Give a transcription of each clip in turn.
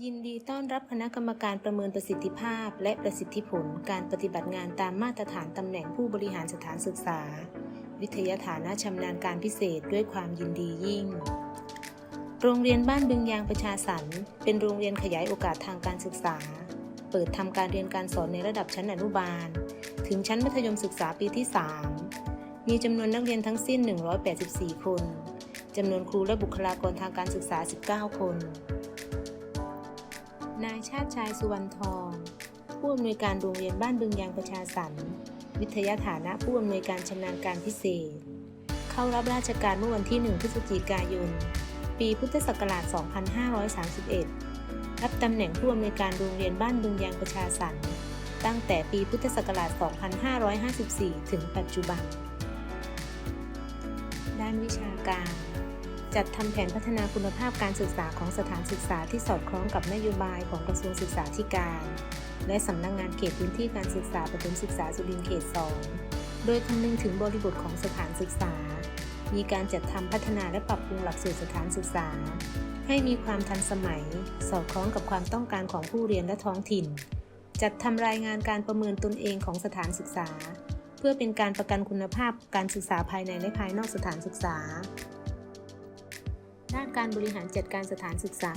ยินดีต้อนรับคณะกรรมการประเมินประสิทธิภาพ และประสิทธิผลการปฏิบัติงานตามมาตรฐานตำแหน่งผู้บริหารสถานศึกษา วิทยาฐานะชำนาญการพิเศษด้วยความยินดียิ่ง โรงเรียนบ้านบึงยางประชาสรรค์เป็นโรงเรียนขยายโอกาสทางการศึกษา เปิดทำการเรียนการสอนในระดับชั้นอนุบาล ถึงชั้นมัธยมศึกษาปีที่ 3 มีจำนวนนักเรียนทั้งสิ้น 184 คนจำนวนครูและบุคลากรทางการศึกษา 19 คน นายชาติชายสุวรรณทอง ผู้อำนวยการโรงเรียนบ้านบึงยางประชาสรรค์วิทยาฐานะผู้อำนวยการชำนาญการพิเศษ เข้ารับราชการเมื่อวันที่ 1 พฤศจิกายน ปีพุทธศักราช 2531 รับตำแหน่งผู้อำนวยการโรงเรียนบ้านบึงยางประชาสรรค์ตั้งแต่ปีพุทธศักราช 2554 ถึงปัจจุบัน ด้านวิชาการ จัดทำแผนพัฒนาคุณภาพการศึกษาของสถานศึกษาที่สอดคล้องกับนโยบายของกระทรวงศึกษาธิการ และสำนักงงานเขตพื้นที่การศึกษาประถมศึกษาสุรินทร์เขต 2 โดยคำนึงถึงบริบทของสถานศึกษา มีการจัดทำพัฒนาและปรับปรุงหลักสูตรสถานศึกษา ให้มีความทันสมัย สอดคล้องกับความต้องการของผู้เรียนและท้องถิ่น จัดทำรายงานการประเมินตนเองของสถานศึกษา เพื่อเป็นการประกันคุณภาพการศึกษาภายในและภายนอกสถานศึกษา ด้านการบริหารจัดการสถานศึกษา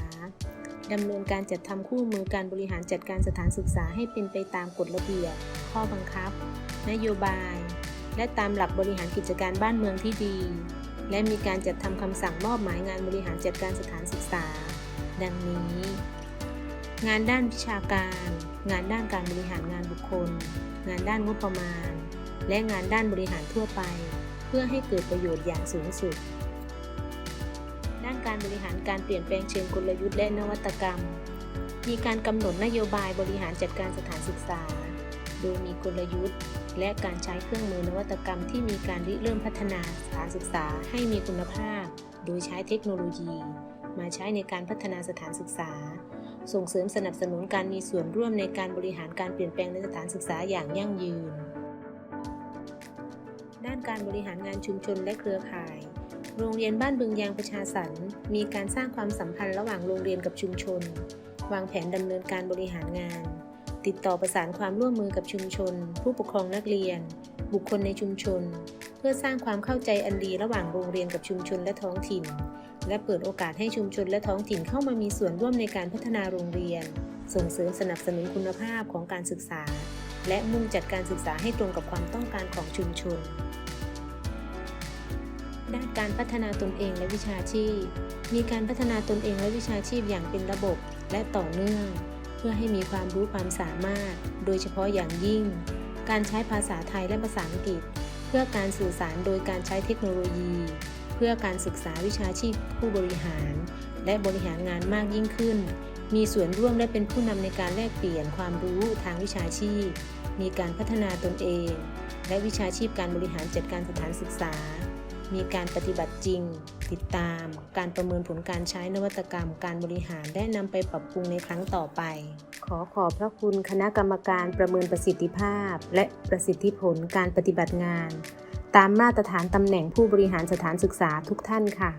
ดำเนินการจัดทำคู่มือการบริหารจัดการสถานศึกษาให้เป็นไปตามกฎระเบียบ ข้อบังคับ นโยบาย และตามหลักบริหารกิจการบ้านเมืองที่ดี และมีการจัดทำคำสั่งมอบหมายงานบริหารจัดการสถานศึกษา ดังนี้ งานด้านวิชาการ งานด้านการบริหารงานบุคคล งานด้านงบประมาณ และงานด้านบริหารทั่วไป เพื่อให้เกิดประโยชน์อย่างสูงสุด ด้านการบริหารการเปลี่ยนแปลงเชิงกลยุทธ์และนวัตกรรม มีการกำหนดนโยบายบริหารจัดการสถานศึกษา โดยมีกลยุทธ์ และการใช้เครื่องมือนวัตกรรมที่มีการริเริ่มพัฒนาสถานศึกษาให้มีคุณภาพ โดยใช้เทคโนโลยี มาใช้ในการพัฒนาสถานศึกษา ส่งเสริมสนับสนุนการมีส่วนร่วมในการบริหารการเปลี่ยนแปลงในสถานศึกษาอย่างยั่งยืน ด้านการบริหารงานชุมชนและเครือข่าย โรงเรียนบ้านบึงยางประชาสรรค์มีการสร้างความสัมพันธ์ระหว่างโรงเรียนกับชุมชน วางแผนดำเนินการบริหารงาน ติดต่อประสานความร่วมมือกับชุมชน ผู้ปกครองนักเรียน บุคคลในชุมชน เพื่อสร้างความเข้าใจอันดีระหว่างโรงเรียนกับชุมชนและท้องถิ่น และเปิดโอกาสให้ชุมชนและท้องถิ่นเข้ามามีส่วนร่วมในการพัฒนาโรงเรียน ส่งเสริมสนับสนุนคุณภาพของการศึกษา และมุ่งจัดการศึกษาให้ตรงกับความต้องการของชุมชน ด้านการพัฒนาตนเองและวิชาชีพ มีการพัฒนาตนเองและวิชาชีพอย่างเป็นระบบและต่อเนื่อง เพื่อให้มีความรู้ความสามารถ โดยเฉพาะอย่างยิ่ง การใช้ภาษาไทยและภาษาอังกฤษ เพื่อการสื่อสารโดยการใช้เทคโนโลยี เพื่อการศึกษาวิชาชีพผู้บริหาร และบริหารงานมากยิ่งขึ้น มีส่วนร่วมและเป็นผู้นำในการแลกเปลี่ยนความรู้ทางวิชาชีพ มีการพัฒนาตนเอง และวิชาชีพการบริหารจัดการสถานศึกษา มีการปฏิบัติจริง ติดตาม การประเมินผลการใช้นวัตกรรม การบริหารและนำไปปรับปรุงในครั้งต่อไป ขอขอบพระคุณคณะกรรมการประเมินประสิทธิภาพ และประสิทธิผลการปฏิบัติงาน ตามมาตรฐานตำแหน่งผู้บริหารสถานศึกษาทุกท่านค่ะ